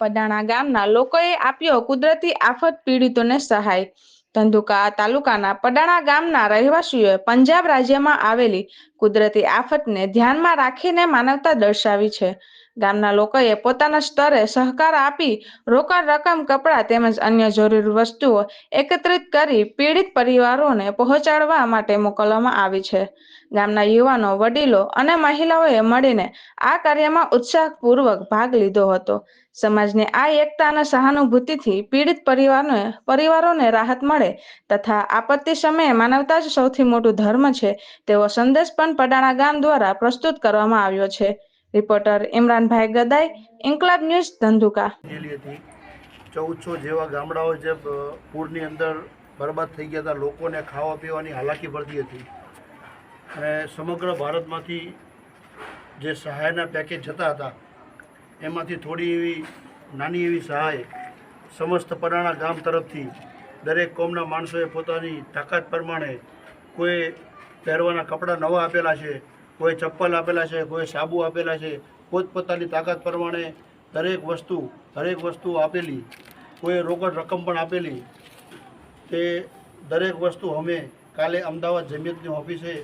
પડાણા ગામના લોકોએ આપ્યો કુદરતી આફત પીડિતોને સહાય. ધંધુકા તાલુકાના પડાણા ગામના રહેવાસીઓએ પંજાબ રાજ્યમાં આવેલી કુદરતી આફતને ધ્યાનમાં રાખીને માનવતા દર્શાવી છે. ગામના લોકોએ પોતાના સ્તરે સહકાર આપી રોકડ રકમ, કપડાં તેમજ અન્ય જરૂરી વસ્તુઓ એકત્રિત કરી પીડિત પરિવારોને પહોંચાડવા માટે મોકલવામાં આવી છે. ગામના યુવાનો, વડીલો અને મહિલાઓએ મળીને આ કાર્યમાં ઉત્સાહપૂર્વક ભાગ લીધો હતો. સમાજની આ એકતા અને સહાનુભૂતિથી પીડિત પરિવારને પરિવારોને રાહત મળે તથા આપત્તિ સમયે માનવતા જ સૌથી મોટું ધર્મ છે. તેવો સંદેશ પણ પડાણા ગામ દ્વારા પ્રસ્તુત કરવામાં આવ્યો છે. Reporter Imranbhai Gadai, Inquilab news Dhandhuka. ચૌદસો જેવા ગામડાઓ જે પૂરની અંદર બરબાદ થઈ ગયા હતા, લોકોને ખાવા પીવાની હાલાકી પડતી હતી. અને સમગ્ર ભારતમાંથી જે સહાયના પેકેજ જતા હતા, એમાંથી થોડી એવી નાની એવી સહાય સમસ્ત પરાણા ગામ તરફથી દરેક કોમના માણસોએ પોતાની તાકાત પ્રમાણે કોઈ પહેરવાના કપડાં નવા આપેલા છે, કોઈ ચપ્પલ આપેલા છે, કોઈ સાબુ આપેલા છે, પોતપોતાની તાકાત પ્રમાણે દરેક વસ્તુ દરેક વસ્તુ આપેલી, કોઈ રોકડ રકમ પણ આપેલી. તે દરેક વસ્તુ અમે કાલે અમદાવાદ જમિયતની ઓફિસે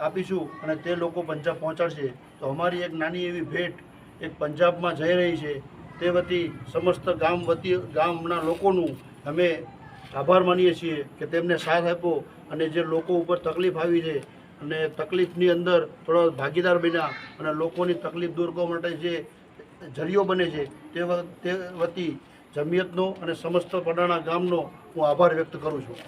આપીશું અને તે લોકો પંજાબ પહોંચાડશે. તો અમારી એક નાની એવી ભેટ એક પંજાબમાં જઈ રહી છે. તે વતી સમસ્ત ગામ વતી ગામના લોકોનું અમે આભાર માનીએ છીએ કે તેમને સાથ આપ્યો અને જે લોકો ઉપર તકલીફ આવી છે અને તકલીફની અંદર થોડો ભાગીદાર બન્યા અને લોકોની તકલીફ દૂર કરવા માટે જે જરિયો બને છે તે તે વતી જમિયતનો અને સમસ્ત પડાણા ગામનો હું આભાર વ્યક્ત કરું છું.